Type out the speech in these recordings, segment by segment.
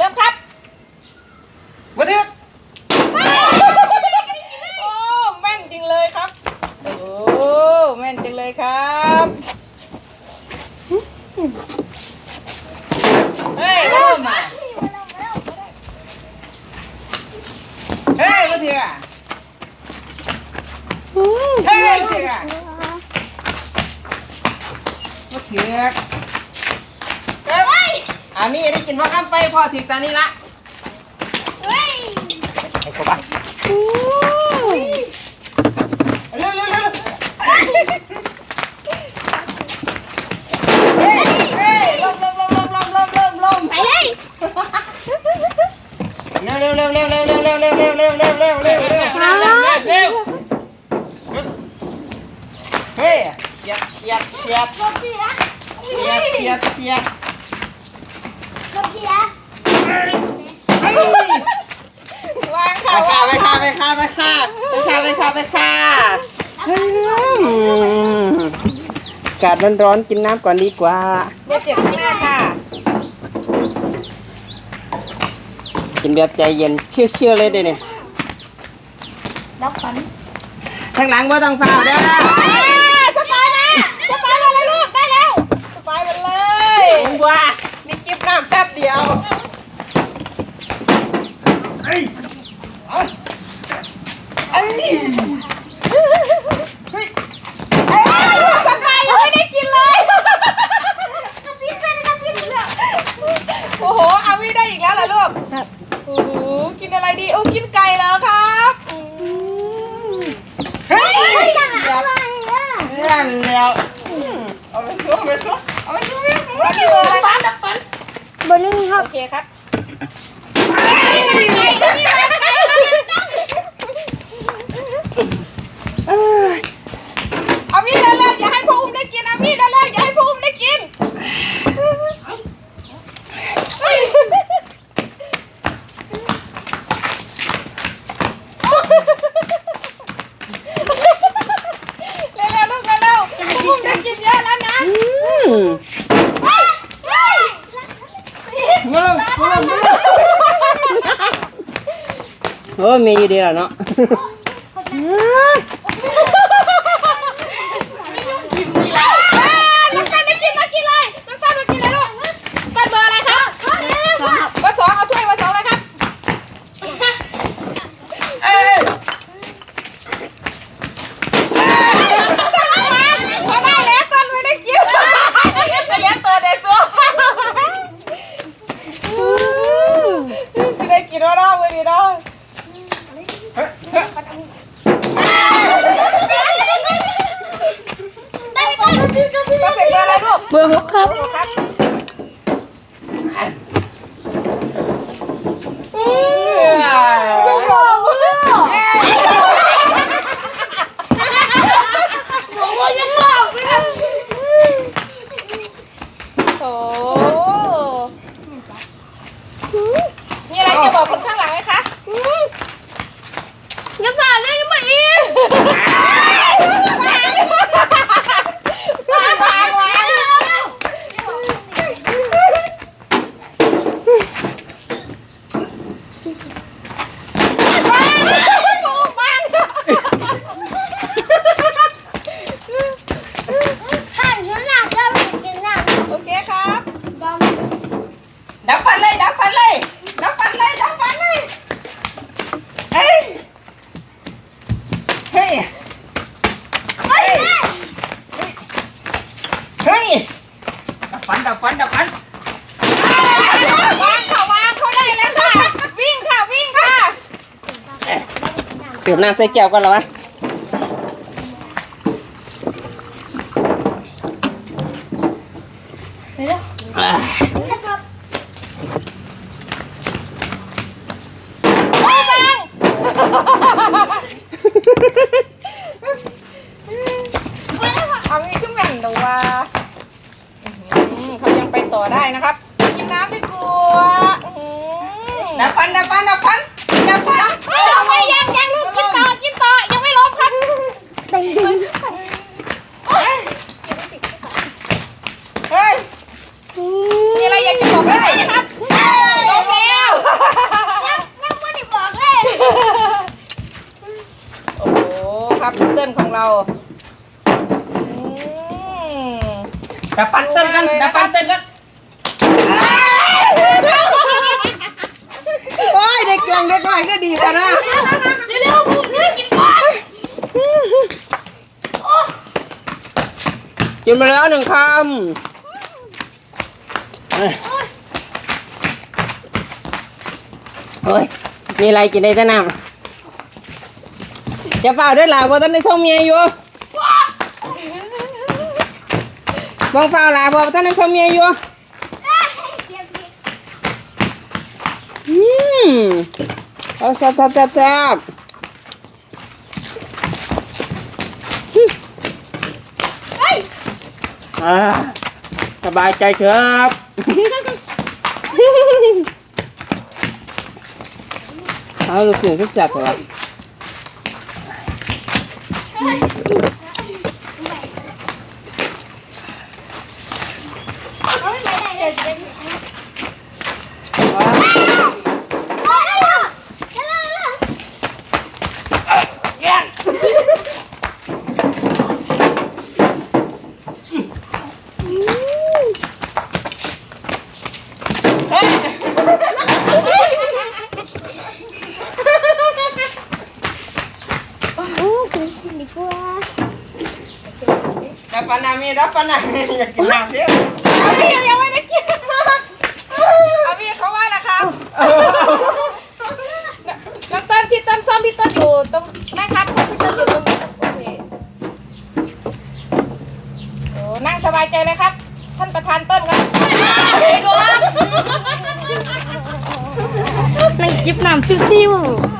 เริ่มครับมาถึงโอ้แม่นจริงเลยครับ โอ้แม่นจริงเลยครับเฮ้ยมาเริ่มมาเฮ้ยมาถึงอะเฮ้ยมาถึงอะมาถึงเอ้ย อันนี้ได้กินว่าข้ามไปพอถึงตอนนี้ละไอ้กบอะเร็วเร็วเร็วเฮ้ยเฮ้ยลมลมลมลมลมลมลมลมไปเลยเร็วเร็วเร็วเร็วเร็วเร็วเร็วเร็วเร็วเร็วเร็วเร็วเร็วเร็วเร็วเร็วเร็วเฮ้ยเฉียดเฉียดเฉียดรถเสียเฉียดเฉียดเฉียด รถเสีย เฮ้ยวาง ไป ค่ะ ค่ะไปค่ะไปค่ะไปค่ะไปค่ะไปค่ะไปค่ะอากาศร้อนๆกินน้ำก่อนดีกว่าเดี๋ยวเจ็บข้างหน้าค่ะ กินแบบใจเย็นเชื่อๆเลยเด้เนี่ยรับฝันข้างหลังว่าต้องเฝ้าเด้อ สปายมาสปายมาเลยลูก ได้แล้ว สปายมาเลยว้านี่จิบน้ำแป๊บเดียวเอ้ยเอาเอ้ยเฮ้ย สปายยังไม่ได้กินเลย กระพริบเลยกระพริบเลย โอ้โหอาวิได้อีกแล้วเหรอลูก ครับ โอ้โห กินอะไรดี โอ้ กินไก่แล้วครับอืม เฮ้ย อะไรอะ นั่น แล้วเอาไปสู้เอาไปสู้เอาไปสู้กันว่ากินเบอร์อะไรครับรับฝันบอร์หนึ่งครับ โอเคครับ เอ้ย เอามีดเร็วๆอย่าให้พ่ออุ้มได้กินเอามีดเร็วๆอย่าให้พ่ออุ้มได้กิน เร็วๆลูกเร็วๆพ่ออุ้มได้กินเยอะแล้วนะ อืมมาลงมาลงมาลง โอ้ยมีอยู่ดีแล้วเนาะ น้องกันได้กินมากินเลยน้องกันมากินเลยลูกกันเบอร์อะไรครับเบอร์สองเอาถ้วยเบอร์สองเลยครับ เอ้ย พอได้แล้วกันไม่ได้กินจะเลี้ยงตัวเด็กซัว สิได้กินว่าน้องวันนี้น้องได้ไปก่อเป็นเบอร์อะไรลูกเบอร์หกครับ สิบน้ำใส่แก้วกันแล้ววะเอางี้ขึ้นแม่นดูว่เขายังไปต่อได้นะครับ กินน้ำไม่กลัวน้ำปันน้ำปันน้ำปันน้ำปัน ไม่ยังไง เฮ้ยมีอะไรอยากจะบอกไหมครับลงแล้วยังไม่ได้บอกเลย โอ้โหครับเติ้ลของเราดับฟันเติ้ลกันดับฟันเติ้ลกันโอ้ยเด็กเก่งเด็กน้อยก็ดีแล้วนะ กินมาแล้วหนึ่งคำเอ้ยโอ้ยมีอะไรกินได้แต่น้ำจะเฝ้าด้วยล่ะพราะตอนนี้ส่งเมียอยู่บ้องเฝ้าล่ะพราะตอนนี้ส่งเมียอยู่อืมเอาแซ่บแซ่บแซ่บแซ่บ เฮ้ย อ่าสบายใจเถอะเอาลูกเสือก็จับเหรอ เอาไม่ไปได้เลยเดี๋ยวเดี๋ยว ว้าว เฮ้ยเร็วๆเร็วๆ เฮ้ย โอ้คุณสิดีกว่า ดับฟั นนามีดับฟันนามีอยากกินน้ำเยอะเอาพี่ยังไม่ได้กินเอาพี่เขาว่าละครับน้องเต้นพี่เต้นซ่อมพี่เต้นอยู่ตรงแม่ครับพี่เต้นอยู่ตรงโอเคโอ้นั่งสบายใจเลยครับ ท่านประธานต้นครับนั่งจิบน้ำซิวต่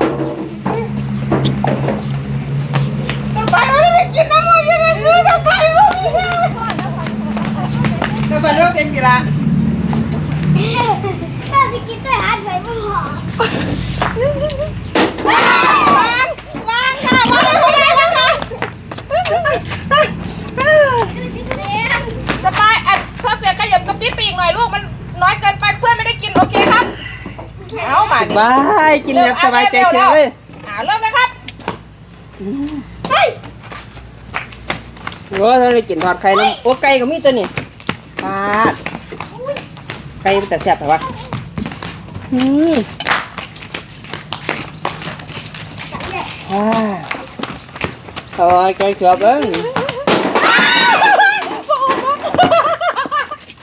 เราเป็นกีฬาถ้าจะกินแต่อาหารไปไม่พอวางวางค่ะวางไม่ได้แล้วค่ะเนี่ยสบายอะเพิ่มเสียงขยับกระปิ๊บปีกหน่อยลูกมันน้อยเกินไปเพื่อนไม่ได้กินโอเคครับเอามาดิบายกินแบบสบายใจเฉยเลยอ่าเริ่มเลยครับเฮ้ยโอ้เราเลยกินทอดไข่น้ำโอ้ไก่ก็มีตัวนี่ ปาดไก่มันแต่แซ่บแต่ว่าอืมอ่าโอ้ยไก่เกือบเอ้ย